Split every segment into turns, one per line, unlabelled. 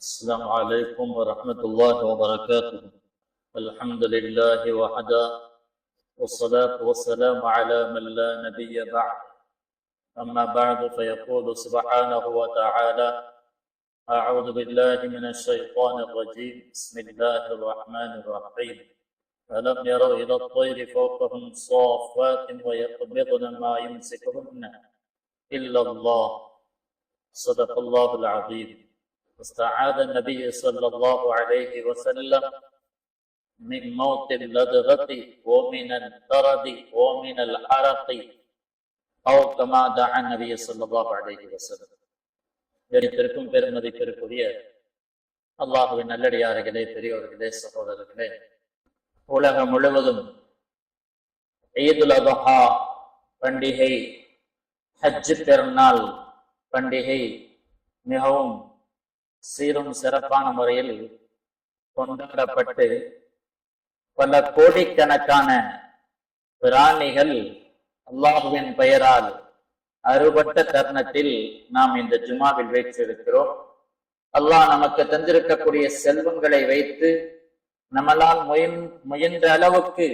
السلام عليكم ورحمة الله وبركاته. الحمد لله وحدا والصلاة والسلام على من لا نبي بعد. أما بعد فيقول سبحانه وتعالى أعوذ بالله من الشيطان الرجيم. بسم الله الرحمن الرحيم. ألم يروا إلى الطير فوقهم صافات ويقبضن ما يمسكهن إلا الله. صدق الله العظيم. واستعاذ النبي صلى الله عليه وسلم من موت اللدغة ومن الطرد ومن الحرق أو كما دعا النبي صلى الله عليه وسلم கணித்திருக்கும் பெருமதிப்பிற்குரிய அல்லாஹுவின் நல்லடியார்களே பெரியோர்களே சகோதரர்களே உலகம் முழுவதும் ஈதுல் அதஹா பண்டிகை ஹஜ் பெருநாள் பண்டிகை மிகவும் சீரும் சிறப்பான முறையில் கொண்டாடப்பட்டு பல கோடிக்கணக்கான பிராணிகள் அல்லாஹுவின் பெயரால் அறுபட்ட தருணத்தில் நாம் இந்த ஜுமாவில் வைத்திருக்கிறோம். அல்லாஹ் நமக்கு தந்திருக்கக்கூடிய செல்வங்களை வைத்து நம்மளால் முயன் முயன்ற அளவுக்கு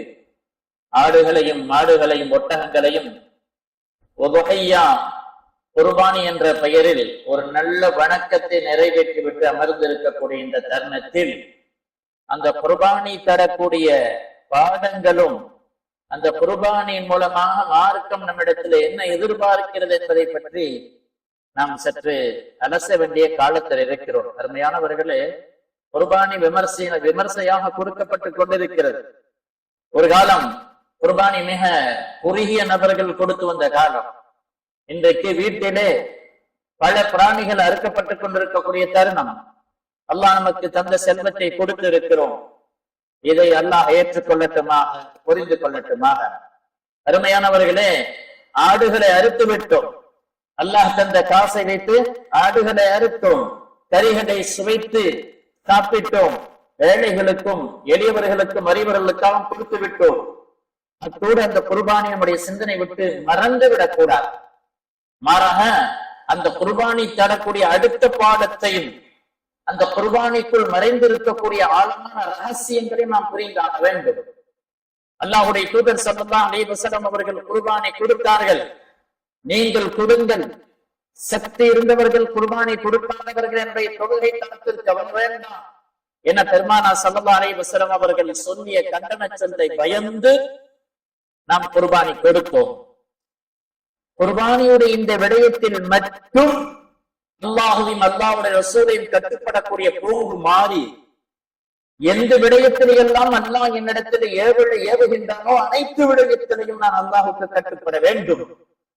ஆடுகளையும் மாடுகளையும் ஒட்டகங்களையும் ஒதுகையா குர்பானி என்ற பெயரில் ஒரு நல்ல வணக்கத்தை நிறைவேற்றிவிட்டு அமர்ந்திருக்கக்கூடிய இந்த தருணத்தில் அந்த குர்பானி தரக்கூடிய பாடங்களும் அந்த குர்பானியின் மூலமாக மார்க்கம் நம்மிடத்தில் என்ன எதிர்பார்க்கிறது என்பதை பற்றி நாம் சற்று அலச வேண்டிய காலத்தில் இருக்கிறோம். அருமையானவர்களே குர்பானி விமர்சன விமர்சையாக கொடுக்கப்பட்டு கொண்டிருக்கிறது. ஒரு காலம் குர்பானி மிக குறுகிய நபர்கள் கொடுத்து வந்த காலம். இன்றைக்கு வீட்டிலே பல பிராணிகள் அறுக்கப்பட்டுக் கொண்டிருக்கக்கூடிய தருணம். அல்லாஹ் நமக்கு தந்த செல்வத்தை கொடுத்து இருக்கிறோம் இதை அல்லாஹ் ஏற்றுக்கொள்ளட்டுமாக புரிந்து கொள்ளட்டுமாக அருமையானவர்களே ஆடுகளை அறுத்து விட்டோம் அல்லாஹ் தந்த காசை வைத்து ஆடுகளை அறுத்தோம். கறிகளை சுவைத்து சாப்பிட்டோம். ஏழைகளுக்கும் எளியவர்களுக்கும் அறிவர்களுக்காகவும் கொடுத்து விட்டோம் அத்தோடு அந்த குர்பானி நம்முடைய சிந்தனை விட்டு மறந்து விடக்கூடாது மாறாக அந்த குர்பானி தரக்கூடிய அடுத்த பாடத்தையும் அந்த குர்பானிக்குள் மறைந்திருக்கக்கூடிய ஆழமான ரகசியங்களையும் நாம் புரிந்தாக வேண்டும். அல்லாஹுடைய தூதர் சல்லா அலைவசலம் அவர்கள் குர்பானை கொடுத்தார்கள். நீங்கள் கொடுங்கள். சக்தி இருந்தவர்கள் குர்பானை கொடுக்காதவர்கள் என்னுடைய தொழுகை தளத்திற்கு அவர் வேண்டாம். என பெருமானா சல்லா அலைவசலம் அவர்கள் சொல்லிய கண்டன சொல்லை பயந்து நாம் குர்பானி கொடுப்போம். குர்பானியுடைய இந்த விடயத்தில் மட்டும் அல்லாஹுவையும் அல்லாவுடைய ரசூலையும் கட்டுப்படக்கூடிய போங்கு மாறி எந்த விடயத்திலையெல்லாம் அல்லாஹ் என்னிடத்தில் ஏவலை ஏவுகின்றானோ அனைத்து விடயத்திலையும் நான் அல்லாஹுக்கு கட்டுப்பட வேண்டும்.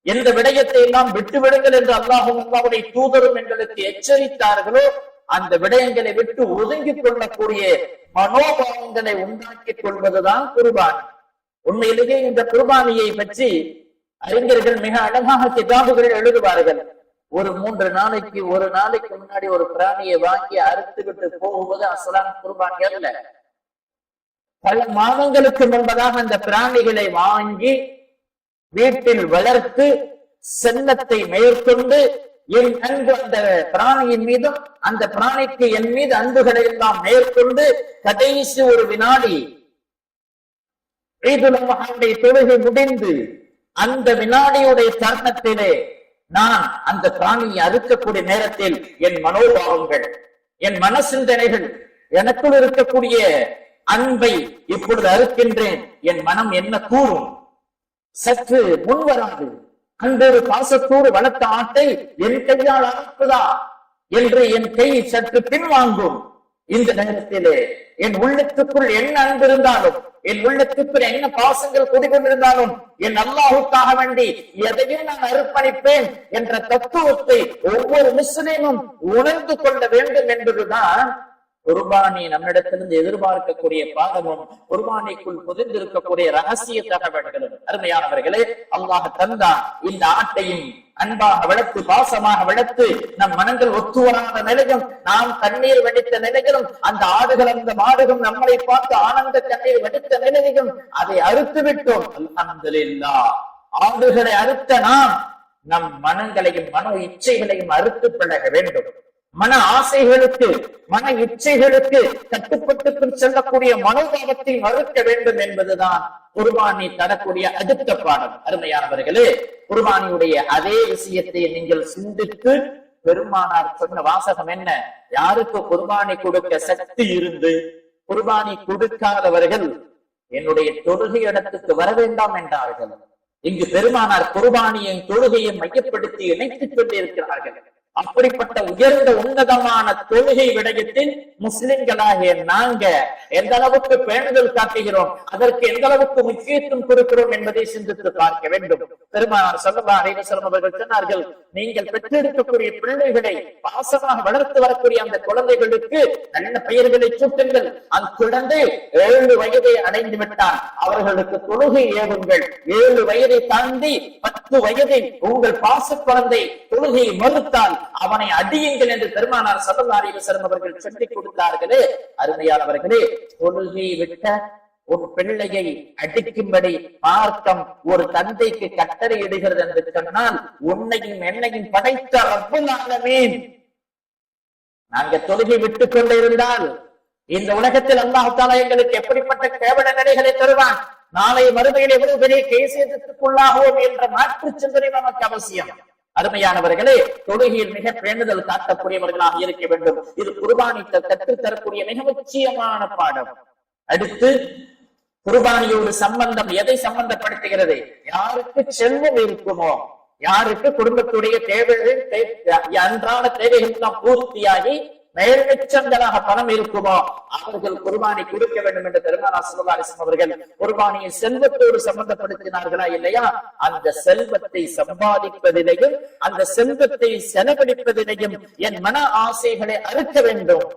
எந்த விடயத்தை எல்லாம் விட்டு விடுங்கள் என்று அல்லாஹும் அல்லாவுடைய தூதரும் எங்களுக்கு எச்சரித்தார்களோ அந்த விடயங்களை விட்டு ஒதுங்கிக் கொள்ளக்கூடிய மனோபாவங்களை உண்டாக்கிக் கொள்வதுதான் குர்பானி. உண்மையிலேயே இந்த குர்பானியை பற்றி அறிஞர்கள் மிக அழகாக கிதாபுகள் எழுதுவார்கள். ஒரு மூன்று நாளைக்கு ஒரு நாளைக்கு முன்னாடி ஒரு பிராணியை வாங்கி அறுத்துக்கிட்டு விட்டு போகும்போது அசலாம் குர்பானி அல்ல பல மாதங்களுக்கு முன்பதாக அந்த பிராணிகளை வாங்கி வீட்டில் வளர்த்து சென்னத்தை மேற்கொண்டு என் அன்பு அந்த பிராணியின் மீதும் அந்த பிராணிக்கு என் மீது அன்புகளை எல்லாம் மேற்கொண்டு கடைசி ஒரு வினாடி ஈதுல் தொழுகை முடிந்து அந்த வினாடியுடைய தருணத்திலே நான் அந்த பிராணியை அறுக்கக்கூடிய நேரத்தில் என் மனோபாவங்கள் என் மன சிந்தனைகள் எனக்குள் இருக்கக்கூடிய அன்பை இப்பொழுது அறுக்கின்றேன். என் மனம் என்ன கூறும்? சற்று முன்வராது அன்றொரு அன்பொரு பாசத்தோடு வளர்த்த ஆட்டை என் கையால் அறுப்பதா? என்று என் கை சற்று பின்வாங்கும். இந்த நேரத்திலே என் உள்ளத்துக்குள் என்ன அன்பு இருந்தாலும் என் உள்ளத்துக்குள் என்ன பாசங்கள் குடிக்கொண்டிருந்தாலும் என் அல்லாஹுக்காக வேண்டி எதையும் நான் அர்ப்பணிப்பேன் என்ற தத்துவத்தை ஒவ்வொரு முஸ்லீமும் உணர்ந்து கொள்ள வேண்டும் என்பதுதான் குர்பானி நம்மிடத்திலிருந்து எதிர்பார்க்கக்கூடிய பாதமும் குர்பானிக்குள் புதிர்ந்திருக்கக்கூடிய ரகசிய தகவல்களும் அருமையானவர்களே அல்லாஹ் தந்தா இந்த ஆட்டையும் அன்பாக வளர்த்து பாசமாக வளர்த்து நம் மனங்கள் ஒத்துவராத நிலையும் நாம் தண்ணீர் வெடித்த நிலையிலும் அந்த ஆடுகள் அந்த மாடுகளும் நம்மளை பார்த்து ஆனந்த தண்ணீர் வெடித்த நிலையிலும் அதை அறுத்து விட்டோம் அல்ஹம்துலில்லா. ஆடுகளை அறுத்த நாம் நம் மனங்களையும் மன இச்சைகளையும் அறுத்து பழக வேண்டும். மன ஆசைகளுக்கு மன இச்சைகளுக்கு கட்டுப்பட்டு செல்லக்கூடிய மனோபாவத்தை மறுக்க வேண்டும் என்பதுதான் குர்பானி தரக்கூடிய அடுத்த பாடம். அருமையானவர்களே குர்பானியுடைய அதே விஷயத்தை நீங்கள் சிந்தித்து பெருமானார் சொன்ன வாசகம் என்ன? யாருக்கு குர்பானி கொடுக்க சக்தி இருந்து குர்பானி கொடுக்காதவர்கள் என்னுடைய தொழுகை இடத்துக்கு வர வேண்டாம் என்றார்கள். இங்கு பெருமானார் குர்பானியின் தொழுகையை மையப்படுத்தி இணைத்துக் கொண்டிருக்கிறார்கள். அப்படிப்பட்ட உயர்ந்த உன்னதமான தொழுகை விடயத்தில் முஸ்லிம்களாகிய நாங்க எந்த அளவுக்கு பேணுதல் காட்டுகிறோம் அதற்கு எந்த அளவுக்கு முக்கியத்துவம் கொடுக்கிறோம் என்பதை சிந்தித்து பார்க்க வேண்டும். பெருமானார் சொல்லா அனைவசரம் அவர்கள் சொன்னார்கள் நீங்கள் பெற்றெடுக்கக்கூடிய பிள்ளைகளை பாசமாக வளர்த்து வரக்கூடிய அந்த குழந்தைகளுக்கு நல்ல பெயர்களை சூட்டுங்கள். அந்த குழந்தை ஏழு வயதை அடைந்து விட்டான். அவர்களுக்கு தொழுகை ஏவுங்கள். ஏழு வயதை தாண்டி பத்து வயதில் உங்கள் பாச குழந்தை தொழுகையை மறுத்தால் அவனை அடியுங்கள் என்று பெருமானார் சதல்லாரி வசரம் அவர்கள் சொல்லிக் கொடுத்தார்களே. அருமையானவர்களே தொழுகை விட்ட ஒரு பிள்ளையை அடிக்கும்படி மார்க்கம் ஒரு தந்தைக்கு கட்டளை இடுகிறது என்று சொன்னால் உன்னையும் என்னையும் படைத்த ரப்புல் நாங்க தொழுகை விட்டுக் கொண்டிருந்தால் இந்த உலகத்தில் அல்லாஹால எங்களுக்கு எப்படிப்பட்ட கேவல நிலைகளை தருவான்? நாளை மறுமையில் எவ்வளவு பெரிய கேசியத்துக்குள்ளாகுவோம் என்ற மாற்று சிந்தனை நமக்கு அவசியம். அருமையானவர்களே தொழுகையில் மிக பேணுதல் காட்டக்கூடியவர்களாக இருக்க வேண்டும். இது குர்பானி கற்றுத்தரக்கூடிய மிக முக்கியமான பாடம். அடுத்து குர்பானியோடு சம்பந்தம் எதை சம்பந்தப்படுத்துகிறது? யாருக்கு செல்வம் இருக்குமோ யாருக்கு குடும்பத்துடைய தேவைகள் அன்றாட தேவைகள் எல்லாம் பூர்த்தியாகி மேல்மிச்சங்களாக பணம் இருக்குமோ? அவர்கள் குர்பானி கொடுக்க வேண்டும் என்று பெருமானா சுல்லாலிசம் அவர்கள் குர்பானியை செல்வத்தோடு சம்பந்தப்படுத்தினார்களா இல்லையா? அந்த செல்வத்தை சம்பாதிப்பதிலையும் அந்த செல்வத்தை செலவழிப்பதிலையும் என் மன ஆசைகளை அறுக்க வேண்டும்.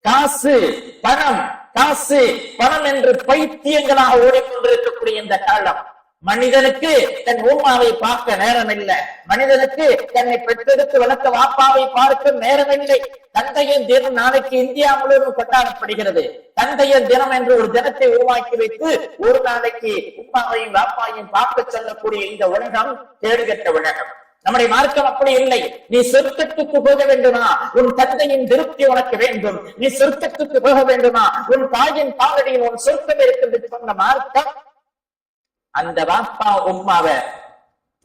காசு பணம் காசு பணம் என்று பைத்தியங்களாக ஓடிக்கொண்டிருக்கக்கூடிய இந்த காலம். மனிதனுக்கு தன் உமாவை பார்க்க நேரம் இல்லை மனிதனுக்கு தன்னை பெற்றெடுத்து வளர்த்த வாப்பாவை பார்க்க நேரம் இல்லை தந்தையின் தினம் நாளைக்கு இந்தியா முழுவதும் கொண்டாடப்படுகிறது. தந்தையின் தினம் என்று ஒரு தினத்தை உருவாக்கி வைத்து ஒரு நாளைக்கு உமாவையும் வாப்பாவையும் பார்க்க செல்லக்கூடிய இந்த உலகம் கேடுகட்ட உலகம். நம்முடைய மார்க்கம் அப்படி இல்லை. நீ சொர்க்கத்துக்கு போக வேண்டுமா? உன் தந்தையின் திருப்தி உனக்கு வேண்டும். நீ சொர்க்கத்துக்கு போக வேண்டுமா? உன் தாயின் பாதடியில் உன் சொர்க்கம் இருக்குது சொன்ன மார்க்கம் அந்த வாப்பா உம்மாவை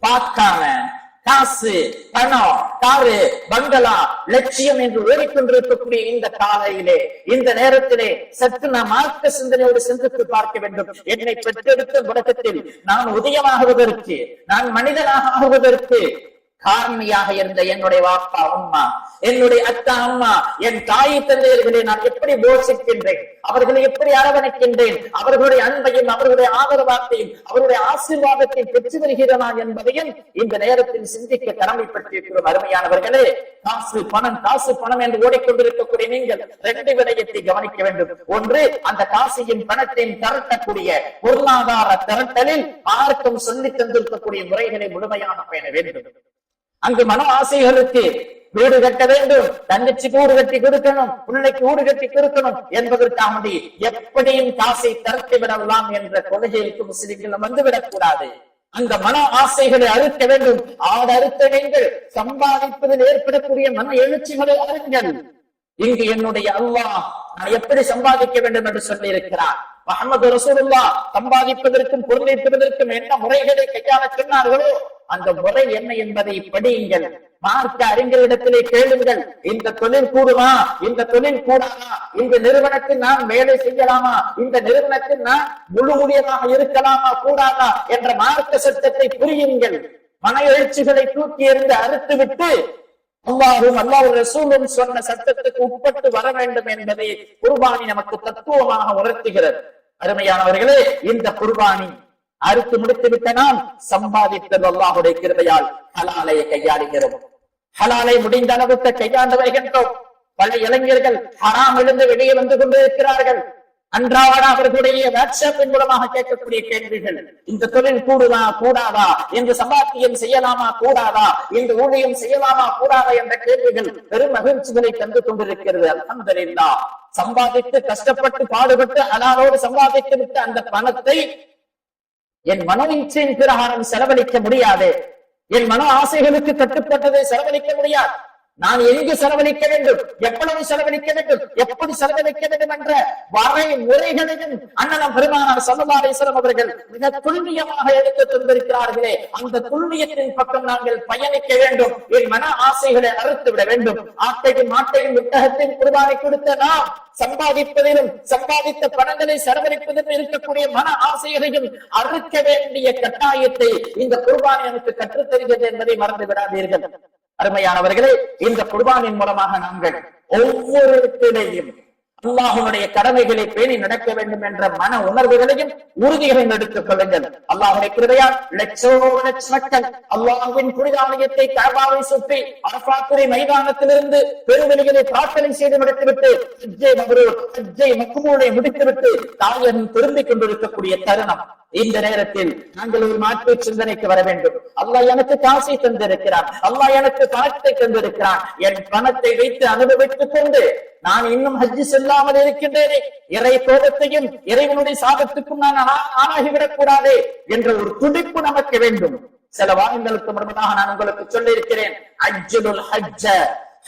பார்க்காம காசு பணம் காரு பங்களா லட்சியம் என்று ஓடிக்கொண்டிருக்கக்கூடிய இந்த காலையிலே இந்த நேரத்திலே சற்று நாம் ஆக்க சிந்தனையோடு சிந்தித்து பார்க்க வேண்டும். என்னை பெற்றெடுத்த உலகத்தில் நான் உதயமாகுவதற்கு நான் மனிதனாக ஆகுவதற்கு காரணியாக இருந்த என்னுடைய வாப்பா அம்மா என்னுடைய அத்தா அம்மா என் தாய் தந்தையர்களை நான் எப்படி போஷிக்கின்றேன்? அவர்களை எப்படி அரவணைக்கின்றேன்? அவர்களுடைய அன்பையும் அவர்களுடைய ஆதரவாத்தையும் அவருடைய ஆசீர்வாதத்தை பெற்று வருகிறனா என்பதையும் இந்த நேரத்தில் சிந்திக்க கடமைப்பட்டிருக்கிறோம் அருமையானவர்களே. காசு பணம் காசு பணம் என்று ஓடிக்கொண்டிருக்கக்கூடிய நீங்கள் ரெண்டு விடயத்தை கவனிக்க வேண்டும். ஒன்று அந்த காசையும் பணத்தையும் திரட்டக்கூடிய பொருளாதார திரட்டலில் பார்க்கும் சொல்லித் தந்திருக்கக்கூடிய முறைகளை முழுமையாக பயண வேண்டும். அங்கு மன ஆசைகளுக்கு வீடு கட்ட வேண்டும். தங்கச்சிக்கு ஊடு கட்டி கொடுக்கணும். பிள்ளைக்கு ஊடு கட்டி கொடுக்கணும் என்பதற்காக வேண்டி எப்படியும் காசை திறத்து விடலாம் என்ற கொள்கைக்கு முஸ்லிம்கள் வந்துவிடக் கூடாது. அந்த மன ஆசைகளை அறுக்க வேண்டும். ஆடு அறுத்த நீங்கள் சம்பாதிப்பதில் ஏற்படக்கூடிய மன எழுச்சிகளை அறிஞர் இங்கு என்னுடைய அல்லாஹ் எப்படி சம்பாதிக்க வேண்டும் என்று சொல்லி இருக்கிறார் முகமது ரசூலுல்லா சம்பாதிப்பதற்கும் பொருளீட்டுவதற்கும் என்ன முறைகளை கையாள சொன்னார்களோ அந்த முறை என்ன என்பதை படியுங்கள். மார்க்க அறிஞர்களிடத்திலே கேளுங்கள். இந்த தொழில் கூடுமா? இந்த தொழில் கூடாதா? இந்த நிறுவனத்தில் நான் வேலை செய்யலாமா? இந்த நிறுவனத்தில் நான் முழு ஊழியராக இருக்கலாமா? கூடாதா? என்ற மார்க்க சட்டத்தை புரியுங்கள். மன எழுச்சிகளை தூக்கி எறிந்து அறுத்துவிட்டு அல்லாஹும் அல்லாஹ் ரசூலும் சொன்ன சட்டத்துக்கு உட்பட்டு வர வேண்டும் என்பதை குர்பானி நமக்கு தத்துவமாக உணர்த்துகிறது. அருமையானவர்களே இந்த குர்பானி அறுத்து முடித்து விட்ட நாம் சம்பாதித்தது அல்லாஹுடைய கிருபையால் ஹலாலையை கையாளுகிறோம். ஹலாலை முடிந்த அளவுக்கு கையாண்டு வருகின்றோம் பல இளைஞர்கள் ஹராம் இருந்து வெளியே வந்து கொண்டிருக்கிறார்கள். அன்றாட அவர்களுடைய வாட்ஸ்அப்பின் மூலமாக கேட்கக்கூடிய கேள்விகள் இந்த தொழில் கூடுதா கூடாதா இந்த சம்பாத்தியம் செய்யலாமா கூடாதா இந்த ஊழியம் செய்யலாமா கூடாதா என்ற கேள்விகள் பெரும் மகிழ்ச்சிகளை தந்து கொண்டிருக்கிறது. அலமதுல்லா சம்பாதித்து கஷ்டப்பட்டு பாடுபட்டு அலாலோடு சம்பாதித்து விட்டு அந்த பணத்தை என் மன இச்சையின் பிரகாரம் செலவழிக்க முடியாது. என் மன ஆசைகளுக்கு கட்டுப்பட்டதை செலவழிக்க முடியாது. நான் எங்கு செலவழிக்க வேண்டும்? எவ்வளவு செலவழிக்க வேண்டும்? எப்படி செலவழிக்க வேண்டும் என்ற வரை முறைகளையும் அண்ணனம் பெருமானார் சல்லல்லாஹு அவர்கள் மிக துல்லியமாக எடுத்து தந்திருக்கிறார்களே. அந்த துல்லியத்தின் பக்கம் நாங்கள் பயணிக்க வேண்டும். என் மன ஆசைகளை அறுத்து விட வேண்டும். ஆட்டையும் மாட்டையும் விட்டகத்தையும் குருபானை கொடுத்த நாம் சம்பாதிப்பதிலும் சம்பாதித்த பணங்களை செலவழிப்பதிலும் இருக்கக்கூடிய மன ஆசைகளையும் அறுக்க வேண்டிய கட்டாயத்தை இந்த குர்பானை எனக்கு கற்றுத் தருகிறது என்பதை மறந்து விடாதீர்கள். அருமையானவர்களே இந்த குர்பானின் மூலமாக நாங்கள் ஒவ்வொரு இடத்திலேயும் அல்லாஹுடைய கடமைகளை பேணி நடக்க வேண்டும் என்ற மன உணர்வுகளையும் உறுதிகளையும் எடுத்துக் கொள்ளுங்கள். அல்லாஹுடைய கிருதையால் லட்சோ லட்ச மக்கள் அல்லாஹுவின் புனிதாலயத்தை கபாவை சுற்றி அரபாத்துறை மைதானத்திலிருந்து பெருவெளிகளை பிரார்த்தனை செய்து முடித்துவிட்டு சஜ்ஜை மபரூர் ஹஜ்ஜை மக்குமூலை முடித்துவிட்டு தாயகம் திரும்பிக் கொண்டிருக்கக்கூடிய தருணம். இந்த நேரத்தில் நாங்கள் ஒரு மாற்று சிந்தனைக்கு வர வேண்டும். அல்லாஹ் எனக்கு காசை தந்திருக்கிறான். அல்லாஹ் எனக்கு பணத்தை தந்திருக்கிறான். என் பணத்தை வைத்து அனுபவித்துக் கொண்டு நான் இன்னும் ஹஜ்ஜி செல்லாமல் இருக்கின்றேனே. இறை கோபத்தையும் இறைவனுடைய சாபத்துக்கும் நான் ஆ- ஆளாகிவிடக் கூடாது என்ற ஒரு துடிப்பு நமக்கு வேண்டும். சில வாரங்களுக்கு முன்பதாக நான் உங்களுக்கு சொல்லி இருக்கிறேன் அஜ்ஜுல் ஹஜ்ஜ.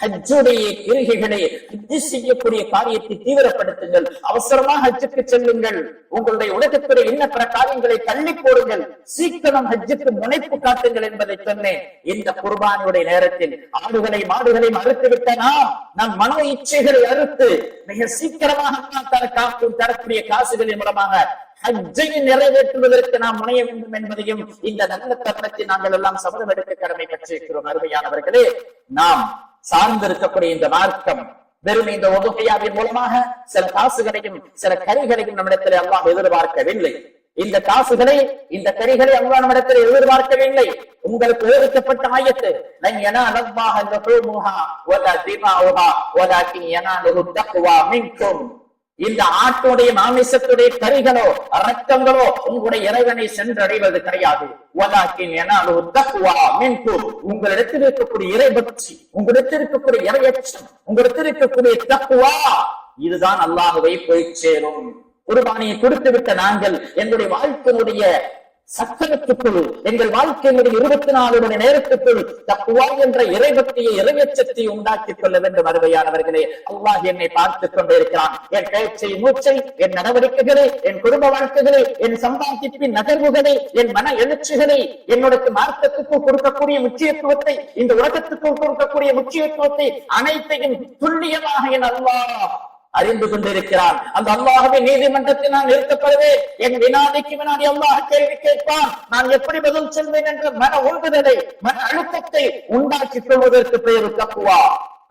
ஹஜ்ஜுடைய கிருகைகளை ஹஜ்ஜு செய்யக்கூடிய காரியத்தை தீவிரப்படுத்துங்கள். அவசரமாக ஹஜ்ஜுக்கு செல்லுங்கள். உங்களுடைய உலகத்துறை என்ன பிற காரியங்களை தள்ளி போடுங்கள். சீக்கிரம் ஹஜ்ஜுக்கு முனைப்பு காட்டுங்கள் என்பதை சொன்னேன். இந்த குர்பானியுடைய நேரத்தில் ஆடுகளை மாடுகளை அறுத்து நாம் நம் மனோ இச்சைகளை அறுத்து மிக சீக்கிரமாக தர தரக்கூடிய காசுகளின் மூலமாக ஹஜ்ஜையை நிறைவேற்றுவதற்கு நாம் முனைய வேண்டும் என்பதையும் இந்த நல்ல தருணத்தை நாங்கள் எல்லாம் சபதம் எடுக்க கடமை பெற்றிருக்கிறோம். அருமையானவர்களே நாம் சார்ந்திருக்கக்கூடிய இந்த மார்க்கம் வெறும் இந்த ஒதுகையாவின் மூலமாக சில காசுகளையும் சில கரிகளையும் நம்மிடத்தில் அல்லாஹ் எதிர்பார்க்கவில்லை. இந்த காசுகளை இந்த கரிகளை அல்லா நம்மிடத்தில் எதிர்பார்க்கவில்லை. உங்களுக்கு ஒதுக்கப்பட்ட ஆயத்து லன் யனால அல்லாஹ் வலா திமாஉஹா வலாக்கின் யனாலுஹு தக்வா மின்கும். இந்த ஆட்டுடைய மாமிசத்துடைய கரிகளோ ரத்தங்களோ உங்களுடைய இறைவனை சென்றடைவது கிடையாது. உங்களிடத்தில் இருக்கக்கூடிய இறைபக்தி உங்களிடத்தில் இருக்கக்கூடிய இறையச்சம் உங்களிடத்தில் இருக்கக்கூடிய தக்குவா இதுதான் அல்லாஹுவை போய் சேரும். குர்பானியை கொடுத்து விட்ட நாங்கள் எங்களுடைய வாழ்க்கையினுடைய சக்கரத்துக்குள் எங்கள் வாழ்க்கையினுடைய இருபத்தி நாலு மணி நேரத்துக்குள் தக்குவா என்ற இறைபக்தியை இறையச்சத்தை உண்டாக்கிக் கொள்ள வேண்டும் அருமையானவர்களே. அல்லாஹ் என்னை பார்த்துக் கொண்டிருக்கிறான். என் பேச்சை மூச்சை என் நடவடிக்கைகளை என் குடும்ப வாழ்க்கைகளை என் சம்பாதிப்பின் நகர்வுகளை என் மன எழுச்சிகளை என்னுடைய மார்க்கத்துக்கு கொடுக்கக்கூடிய முக்கியத்துவத்தை இந்த உலகத்துக்கு கொடுக்கக்கூடிய முக்கியத்துவத்தை அனைத்தையும் துல்லியமாக என் அல்லாஹ் அறிந்து கொண்டிருக்கிறான். அந்த அல்லாஹுவின் நீதிமன்றத்தில் நான் நிறுத்தப்படுவேன். என் வினாடிக்கு வினாடி அல்லாஹ் கேள்வி கேட்பான். நான் எப்படி பதில் செல்வேன் என்ற மன உந்துதலை மன அழுத்தத்தை உண்டாக்கிக் கொள்வதற்கு பெயர் தப்புவா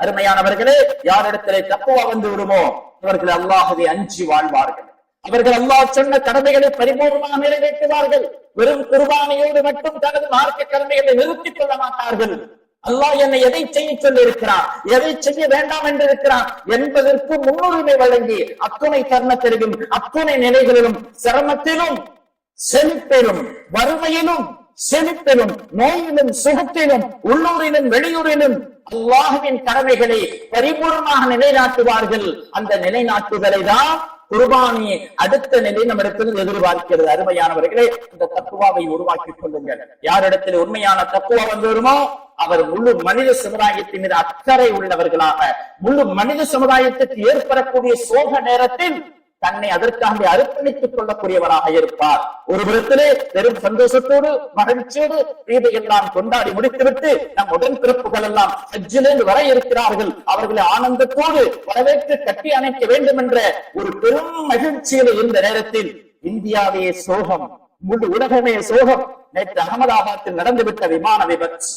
அருமையானவர்களே யாரிடத்திலே தப்புவா வந்து விடுமோ? அவர்கள் அல்லாஹுவை அஞ்சி வாழ்வார்கள். அவர்கள் அல்லாஹ் சொன்ன கடமைகளை பரிபூர்ணமாக நிறைவேற்றுவார்கள். வெறும் குர்பானையோடு மட்டும் தனது மார்க்க கடமைகளை நிறுத்திக் கொள்ள மாட்டார்கள். அல்லாஹ் என்னை எதை செய்ய சொல்லி இருக்கிறான் எதை செய்ய வேண்டாம் என்று இருக்கிறான் என்பதற்கு முன்னுரிமை வழங்கி அத்துணை தருணத்திலும் அத்துணை நிலைகளிலும் சிரமத்திலும் செழிப்பிலும் வறுமையிலும் செழிப்பிலும் நோயிலும் சுகத்திலும் உள்ளூரிலும் வெளியூரிலும் அல்லாஹுவின் கடமைகளை பரிபூர்ணமாக நிலைநாட்டுவார்கள். அந்த நிலைநாட்டுதலை தான் குருபானியை அடுத்த நிலை நம்மிடத்தில் எதிர்பார்க்கிறது. அருமையானவர்களே இந்த தப்புவாவை உருவாக்கிக் கொள்ளுங்கள். யாரிடத்தில் உண்மையான தப்புவா வந்துவருமோ அவர் முழு மனித சமுதாயத்தின் மீது அக்கறை உள்ளவர்களாக முழு மனித சமுதாயத்துக்கு ஏற்படக்கூடிய சோக நேரத்தில் தன்னை அதற்காக அர்ப்பணித்துக் கொள்ளக்கூடியவராக இருப்பார். ஒரு புறத்திலே பெரும் சந்தோஷத்தோடு மகிழ்ச்சியோடு இதையெல்லாம் கொண்டாடி முடித்துவிட்டு நம் உடன் பிறப்புகள் எல்லாம் ஹஜ்ஜிலிருந்து வர இருக்கிறார்கள். அவர்களை ஆனந்தத்தோடு வரவேற்று கட்டி அணைக்க வேண்டும் என்ற ஒரு பெரும் மகிழ்ச்சியில இருந்த நேரத்தில் இந்தியாவே சோகம் முழு உலகமே சோகம். நேற்று அகமதாபாத்தில் நடந்துவிட்ட விமான விபத்து.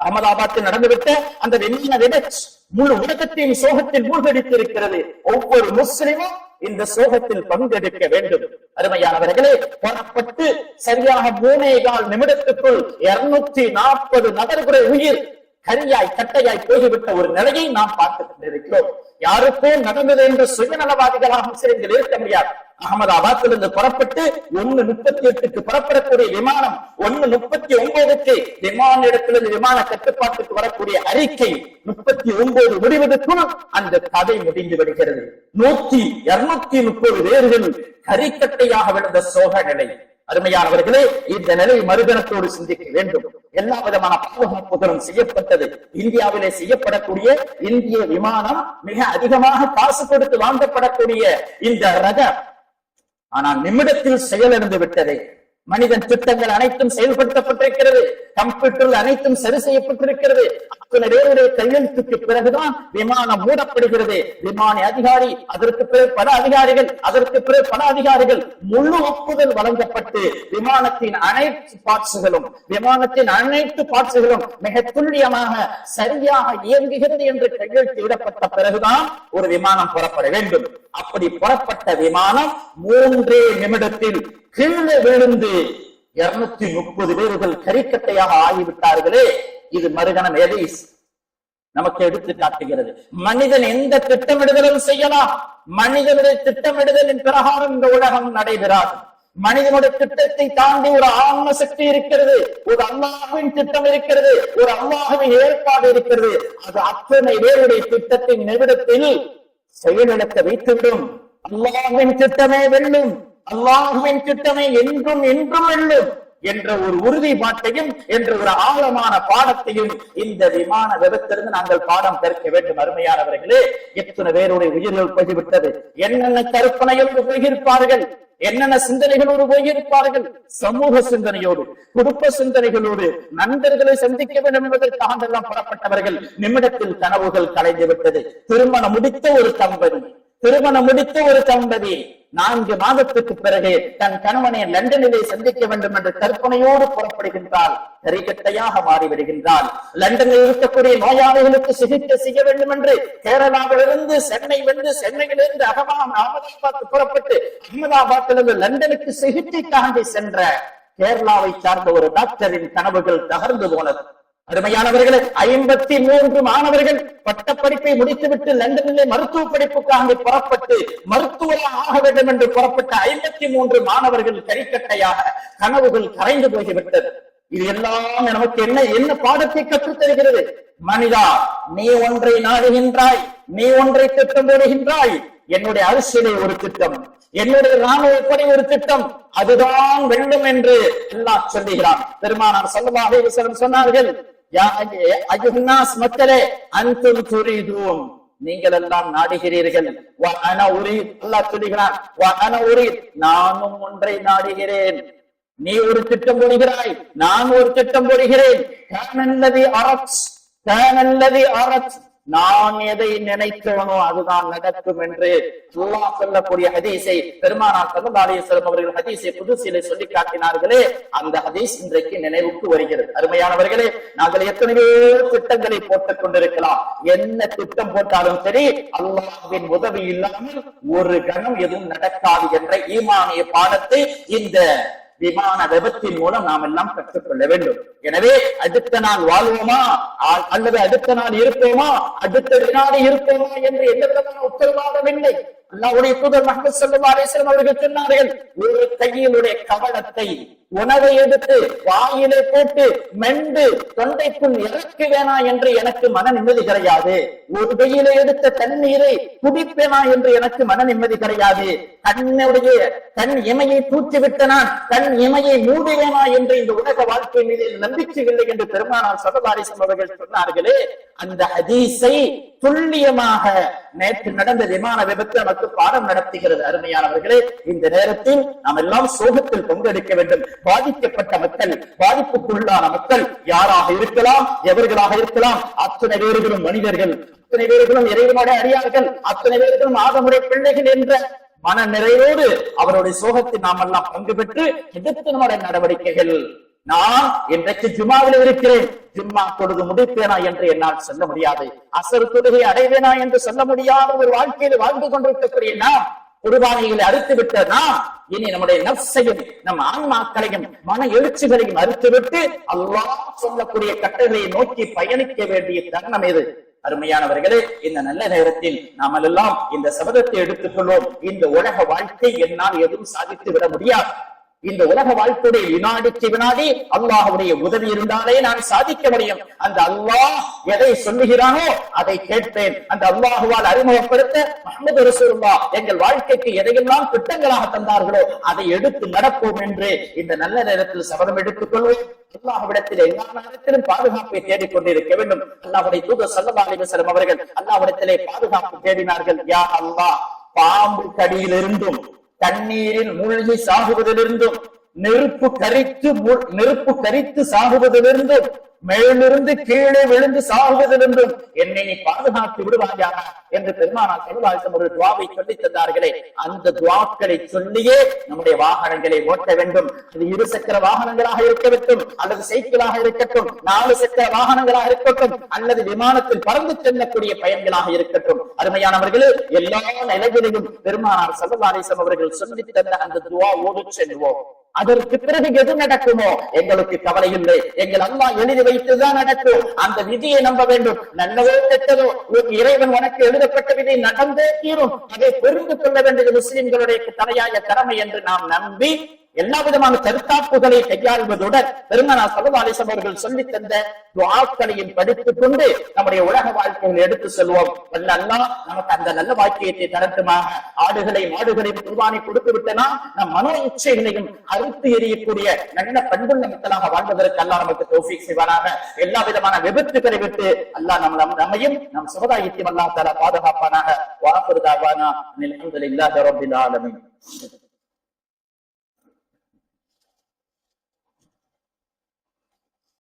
அகமதாபாத்தில் நடந்துவிட்ட அந்த விமான விபத்து முழு உலகத்தையும் சோகத்தில் மூழ்கடித்திருக்கிறது. ஒவ்வொரு முஸ்லிமும் இந்த சோகத்தில் பங்கெடுக்க வேண்டும். அருமையானவர்களே புறப்பட்டு சரியாக மூணே கால் நிமிடத்துக்குள் இருநூத்தி நாற்பது நபர்களை உயிர் கரியாய் கட்டையாய் போய்விட்ட ஒரு நிலையை நாம் பார்த்துக் கொண்டிருக்கிறோம். யாருக்கும் நடந்தது என்று சுயநலவாதிகளாக முஸ்லிம்கள் இருக்க முடியாது. அகமதாபாத்திலிருந்து புறப்பட்டு ஒன்னு முப்பத்தி எட்டுக்கு புறப்படக்கூடிய விமானம் ஒன்னு முப்பத்தி ஒன்பதுக்கு விமான இடத்திலிருந்து விமான கட்டுப்பாட்டுக்கு வரக்கூடிய அறிக்கை முப்பத்தி ஒன்பது முடிவதற்குள் அந்த கதை முடிந்து விடுகிறது. நூத்தி இருநூத்தி முப்பது பேர்கள் கரிக்கட்டையாக விழுந்த சோக நிலை அருமையானவர்களே இந்த நிலை மறுதனத்தோடு சிந்திக்க வேண்டும். எல்லா விதமான பாதுகாப்புகளும் செய்யப்பட்டது. இந்தியாவிலே செய்யப்படக்கூடிய இந்திய விமானம் மிக அதிகமாக காசு கொடுத்து வாங்கப்படக்கூடிய இந்த ரக ஆனால் நிமிடத்தில் செயலிழந்து விட்டதே. மனிதன் திட்டங்கள் அனைத்தும் செயல்படுத்தப்பட்டிருக்கிறது. கம்ப்யூட்டர் அனைத்தும் சரி செய்யப்பட்டிருக்கிறது. அத்தனை பேருடைய கையெழுத்துக்கு பிறகுதான் விமானம் மூடப்படுகிறது. விமான அதிகாரி அதற்கு பிறகு பல அதிகாரிகள் அதற்கு பிறகு பல அதிகாரிகள் முழு ஒப்புதல் வழங்கப்பட்டு விமானத்தின் அனைத்து பார்ட்ஸுகளும் விமானத்தின் அனைத்து பார்ட்ஸுகளும் மிக துல்லியமாக சரியாக இயங்குகிறது என்று கையெழுத்து இடப்பட்ட பிறகுதான் ஒரு விமானம் புறப்பட வேண்டும். அப்படி புறப்பட்ட விமானம் மூன்றே நிமிடத்தில் கீழே விழுந்து இருநூத்தி முப்பது பேர்கள் கறிக்கட்டையாக ஆகிவிட்டார்களே. இது மறுகணம் எதை நமக்கு எடுத்து காட்டுகிறது. மனிதன் எந்த திட்டமிடுதலும் செய்யலாம். மனிதனுடைய திட்டமிடுதலின் பிரகாரம் இந்த உலகம் நடைபெறாது. மனிதனுடைய திட்டத்தை தாண்டி ஒரு ஆன்ம சக்தி இருக்கிறது. ஒரு அல்லாஹ்வின் திட்டம் இருக்கிறது. ஒரு அல்லாஹ்வின் ஏற்பாடு இருக்கிறது. அது அத்தனை பேருடைய திட்டத்தின் நிமிடத்தில் செயலிழக்க வைத்துவிடும். அல்லாஹ்வின் திட்டமே வெல்லும். அல்லாஹுவின் திட்டமே என்றும் என்றும் வெல்லும் என்ற ஒரு உறுதிப்பாட்டையும் என்ற ஒரு ஆழமான பாடத்தையும் இந்த விமான விபத்திலிருந்து நாங்கள் பாடம் கற்க வேண்டும் அருமையானவர்களே. எத்தனை பேருடைய உயிர்கள் போய்விட்டது? என்னென்ன கற்பனைகள் போயிருப்பார்கள்? என்னென்ன சிந்தனைகளோடு போயிருப்பார்கள்? சமூக சிந்தனையோடு குடும்ப சிந்தனைகளோடு நண்பர்களை சந்திக்க வேண்டும் என்பதற்காக புறப்பட்டவர்கள். நிமிடத்தில் கனவுகள் கலைந்து விட்டது. திருமணம் முடித்த ஒரு தம்பதி திருமணம் முடித்த ஒரு தம்பதி. நான்கு மாதத்துக்கு பிறகு தன் கணவனை லண்டனிலே சந்திக்க வேண்டும் என்ற கற்பனையோடு புறப்படுகின்றாள். கரிக்கட்டையாக மாறிவிடுகின்றாள். லண்டனில் இருக்கக்கூடிய நோயாளிகளுக்கு சிகிச்சை செய்ய வேண்டும் என்று கேரளாவிலிருந்து சென்னை வந்து சென்னையிலிருந்து அகமாம் அகமதாபாத் புறப்பட்டு அகமதாபாத்திலிருந்து லண்டனுக்கு சிகிச்சைக்காக சென்ற கேரளாவை சார்ந்த ஒரு டாக்டரின் கனவுகள் தகர்ந்து போனது. அருமையானவர்களே ஐம்பத்தி மூன்று மாணவர்கள் பட்டப்படிப்பை முடித்துவிட்டு லண்டனிலே மருத்துவ படிப்புக்காக புறப்பட்டு மருத்துவராக ஆக வேண்டும் என்று புறப்பட்ட ஐம்பத்தி மூன்று மாணவர்கள் கரிக்கட்டையாக கனவுகள் கரைந்து போய்விட்டது. இது எல்லாம் நமக்கு என்ன என்ன பாடத்தை கற்றுத் தருகிறது? மனிதா நீ ஒன்றை நாடுகின்றாய் நீ ஒன்றை திட்டம் போடுகின்றாய். என்னுடைய அரசியலை ஒரு திட்டம் என்னுடைய ராணுவ படை ஒரு திட்டம். அதுதான் வெல்லும் என்று அல்லாஹ் சொல்லுகிறான். பெருமானார் சொல்லமாக சொன்னார்கள் மக்களே அன்தும் துரிதும். நீங்கள் எல்லாம் நாடுகிறீர்கள். வ அன உரீத் அல்லாஹ் சொல்லுகிறான் வ அன நானும் ஒன்றை நாடுகிறேன். நீ ஒரு திட்டம் போடுகிறாய் நான் ஒரு திட்டம் போடுகிறேன். நான் எதை நினைத்தவனோ அதுதான் நடக்கும் என்று அல்லாஹ் சொல்லக்கூடிய ஹதீஸை பெருமானார் ஸல்லல்லாஹு அலைஹி அவர்கள் ஹதீஸை புதுசிலே சொல்லி காட்டினார்களே அந்த ஹதீஸ் இன்றைக்கு நினைவுக்கு வருகிறது. அருமையானவர்களே நாங்கள் எத்தனையோ திட்டங்களை போட்டுக் கொண்டிருக்கலாம். என்ன திட்டம் போட்டாலும் சரி அல்லாஹ்வின் உதவி இல்லாமல் ஒரு கணம் எதுவும் நடக்காது என்ற ஈமானிய பாடத்தை இந்த விமான விபத்தின் மூலம் நாம் எல்லாம் கற்றுக்கொள்ள வேண்டும். எனவே அடுத்த நாள் வாழ்வோமா? அல்லது அடுத்த நாள் இருப்போமா? அடுத்த வினாடி இருப்போமா என்று எந்த விதமான உத்தரவாதம் இல்லை. அல்லாவுடைய தூதர் முகமது ஸல்லல்லாஹு அலைஹி அவர்கள் சொன்னார்கள் ஒரு கையிலுடைய கவனத்தை உணவை எடுத்து வாயிலே போட்டு மெண்டு தொண்டைக்குள் இறக்க வேணா என்று எனக்கு மன நிம்மதி கிடையாது. ஒரு கையிலே எடுத்த தண்ணீரை குடிப்பேனா என்று எனக்கு மன நிம்மதி கிடையாது. தன்னுடைய தன் இமையை தூக்கி விட்ட நான் இமையை மூடுவேனா என்று இந்த உலக வாழ்க்கை மீது எனக்கு நம்பிக்கை இல்லை என்று பெருமானார் சதபாரிசம் அவர்கள் சொன்னார்களே அந்த ஹதீஸை துல்லியமாக நேற்று நடந்த விமான விபத்து நமக்கு பாடம் நடத்துகிறது. அருமையானவர்களே இந்த நேரத்தில் நாம் எல்லாம் சோகத்தில் பங்கெடுக்க வேண்டும். பாதிக்கப்பட்ட மக்கள் பாதிப்புக்குள்ளான மக்கள் யாராக இருக்கலாம் எவர்களாக இருக்கலாம்? அத்தனை பேர்களும் மனிதர்கள் அத்தனை பேர்களும் இறைவனோட அறியார்கள் அத்தனை பேர்களும் ஆதமுறை பிள்ளைகள் என்ற மன நிறைவோடு அவருடைய சோகத்தை நாம் எல்லாம் பங்கு பெற்று எதிர்த்து நம்முடைய நடவடிக்கைகள் நான் இன்றைக்கு ஜும்மாவில் இருக்கிறேன். ஜும்மா தொழுது முடிப்பேனா என்று என்னால் சொல்ல முடியாது. அசர் தொழுகை அடைவேனா என்று சொல்ல முடியாத ஒரு வாழ்க்கையில் வாழ்ந்து கொண்டிருக்கக்கூடிய நாம் குருபானைகளை அறுத்து விட்ட நாம் இனி நம்முடைய நப்சையும் நம் ஆன்மாக்களையும் மன எழுச்சிகளையும் அறுத்துவிட்டு அல்லாஹ் சொல்லக்கூடிய கட்டளையை நோக்கி பயணிக்க வேண்டிய தருணம் இது. அருமையானவர்களே இந்த நல்ல நேரத்தில் நாமெல்லாம் இந்த சபதத்தை எடுத்துக்கொள்வோம். இந்த உலக வாழ்க்கை என்னால் எதுவும் சாதித்து விட முடியாது. இந்த உலக வாழ்க்கையுடைய வினாடிக்கு வினாடி அல்லாஹுடைய உதவி இருந்தாலே நான் சாதிக்க முடியும். அந்த அல்லாஹ் எதை சொல்லுகிறானோ அதை கேட்பேன். அந்த அல்லாஹுவால் அறிமுகப்படுத்த முகமது ரசூல்லா எங்கள் வாழ்க்கைக்கு எதையெல்லாம் திட்டங்களாக தந்தார்களோ அதை எடுத்து நடப்போம் என்று இந்த நல்ல நேரத்தில் சபதம் எடுத்துக் கொள்வோம் அல்லாஹ்விடத்தில் எல்லா நேரத்திலும் பாதுகாப்பை தேடிக் கொண்டிருக்க வேண்டும். அல்லாஹுடைய தூதர் ஸல்லல்லாஹு அலைஹி அவர்கள் அல்லாஹ்விடத்திலே பாதுகாப்பு தேடினார்கள். யா அல்லாஹ் பாம்பு கடியிலிருந்தும் தண்ணீரில் மூழ்கி சாகுவதிலிருந்தும் நெருப்பு கரித்து நெருப்பு கரித்து சாகுவதிலிருந்து மேலிருந்து கீழே விழுந்து சாகுவதிலிருந்தும் என்னை நீ பாதுகாத்து விடுவாயாக என்று பெருமானார் செல்வாழ்த்தம் ஒரு துவாவை சொல்லி தந்தார்களே அந்த துவாக்களை சொல்லியே நம்முடைய வாகனங்களை ஓட்ட வேண்டும். அது இரு சக்கர வாகனங்களாக வேண்டும் அல்லது சைக்கிளாக இருக்கட்டும் நாலு சக்கர வாகனங்களாக இருக்கட்டும் அல்லது விமானத்தில் பறந்து செல்லக்கூடிய பயன்களாக இருக்கட்டும். அருமையானவர்களே எல்லா நிலைகளிலும் பெருமானார் சல்லல்லாஹு அவர்கள் சொல்லி தந்த அந்த துவா ஓடு செல்வோம். அதற்கு பிறகு எது நடக்குமோ? எங்களுக்கு கவலை இல்லை எங்கள் அம்மா எழுதி வைத்துதான் நடக்கும். அந்த விதியை நம்ப வேண்டும். நல்லதோ கெட்டதோ? இறைவன் உனக்கு எழுதப்பட்ட விதி நடந்தே தீரும். அதை புரிந்து கொள்ள வேண்டியது முஸ்லிம்களுடைய தலையாய கடமை என்று நாம் நம்பி எல்லா விதமான தற்காப்புகளை கையாள்வதுடன் பெருமனா சலுவாலிசம் அவர்கள் சொல்லி தந்த துவாக்களையும் படித்துக் கொண்டு நம்முடைய உலக வாழ்க்கையில் எடுத்து செல்வோம். வல்ல அல்லாஹ் நமக்கு அந்த நல்ல வாக்கியத்தை தரட்டுமாக ஆடுகளை மாடுகளையும் குர்பானை கொடுத்து விட்டனா? நம் மனோ இச்சைகளையும் அறுத்து எறியக்கூடிய நல்ல பண்புள்ள மக்களாக வாழ்வதற்கு அல்லா நமக்கு தௌஃபீக் செய்வானாக. எல்லா விதமான விபத்துக்களை விட்டு அல்லாஹ் நம் நம் நம்மையும் நம் சமுதாயத்தையும் அல்லா தஆலா பாதுகாப்பானாக. வாக்குறுதாவானா அல்ஹம்துலில்லாஹி ரப்பில்